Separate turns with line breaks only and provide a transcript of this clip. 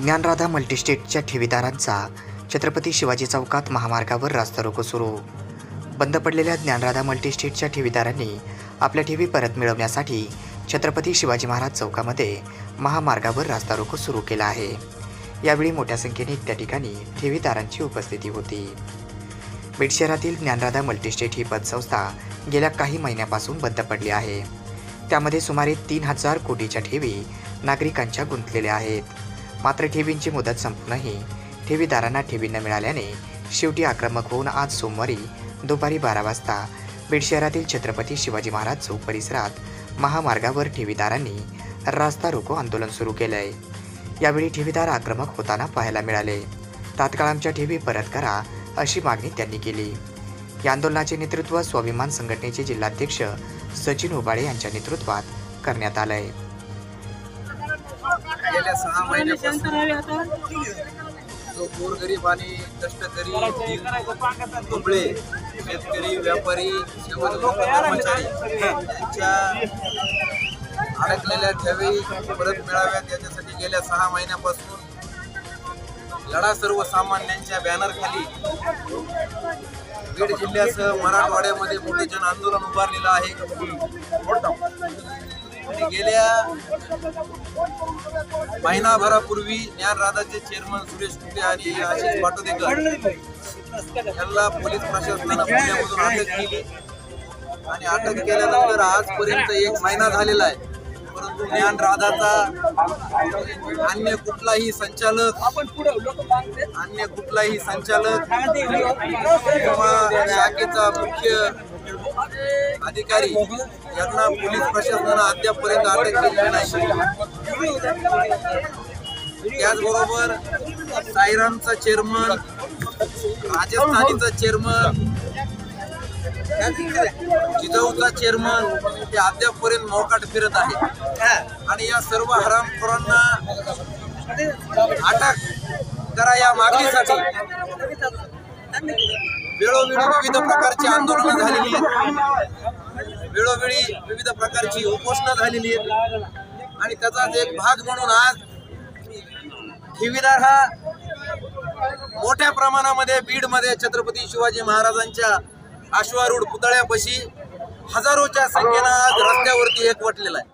ज्ञानराधा मल्टीस्टेटच्या ठेवीदारांचा छत्रपती शिवाजी चौकात महामार्गावर रास्ता रोको सुरू. बंद पडलेल्या ज्ञानराधा मल्टीस्टेटच्या ठेवीदारांनी आपल्या ठेवी परत मिळवण्यासाठी छत्रपती शिवाजी महाराज चौकामध्ये महामार्गावर रास्ता रोको सुरू केला आहे. यावेळी मोठ्या संख्येने त्या ठिकाणी ठेवीदारांची उपस्थिती होती. बीड शहरातील ज्ञानराधा मल्टीस्टेट ही पतसंस्था गेल्या काही महिन्यापासून बंद पडली आहे. त्यामध्ये सुमारे तीन हजार कोटीच्या ठेवी नागरिकांच्या गुंतलेल्या आहेत. मात्र ठेवींची मुदत संपूनही ठेवीदारांना ठेवी न मिळाल्याने शेवटी आक्रमक होऊन आज सोमवारी दुपारी बारा वाजता बीड शहरातील छत्रपती शिवाजी महाराज चौक परिसरात महामार्गावर ठेवीदारांनी रास्ता रोको आंदोलन सुरू केलंय. यावेळी ठेवीदार आक्रमक होताना पाहायला मिळाले. तात्काळ आमच्या ठेवी परत करा अशी मागणी त्यांनी केली. या आंदोलनाचे नेतृत्व स्वाभिमान संघटनेचे जिल्हाध्यक्ष सचिन उबाळे यांच्या नेतृत्वात करण्यात आलंय.
गेल्या सहा महिन्यापासून जो गोरगरीब आणि कष्टकरी दुबळे शेतकरी व्यापारी कर्मचारी यांच्या अडकलेल्या ठेवी परत मिळाव्यात याच्यासाठी गेल्या सहा महिन्यापासून लढा सर्वसामान्यांच्या बॅनरखाली बीड जिल्ह्यासह मराठवाड्यामध्ये मोठे जन आंदोलन उभारलेलं आहे. आणि गेल्या महिनाभरापूर्वी ज्ञानराधाचे चेअरमन सुरेश कुटे आणि आशिष पाटोदेकर यांना पोलीस प्रशासनानं पुण्यामधून अटक केली आणि अटक केल्यानंतर आजपर्यंत एक महिना झालेला आहे. परंतु ज्ञान राधाचा अन्य कुठलाही संचालक अन्य कुठलाही संचालक किंवा शाखेचा मुख्य अधिकारी यांना पोलीस प्रशासनानं अद्यापपर्यंत अटक केलेली नाही. त्याचबरोबर सायरामचा चेअरमन राजस्थानीचा चेअरमन जिजाऊचा चेअरमन ते अद्यापपर्यंत मोकाट फिरत आहे आणि या सर्व हरामखोरांना अटक करा या मागणीसाठी. वेळोवेळी विविध प्रकारची आंदोलनं झालेली आहेत. वेळोवेळी विविध प्रकारची उपोषणं झालेली आहेत. आणि त्याचाच एक भाग म्हणून आज ठेवीदार हा मोठ्या प्रमाणामध्ये बीडमध्ये छत्रपती शिवाजी महाराजांच्या आश्वारूढ पुतळ्यापाशी हजारोच्या संख्येनं आज रस्त्यावरती एकवटलेला आहे.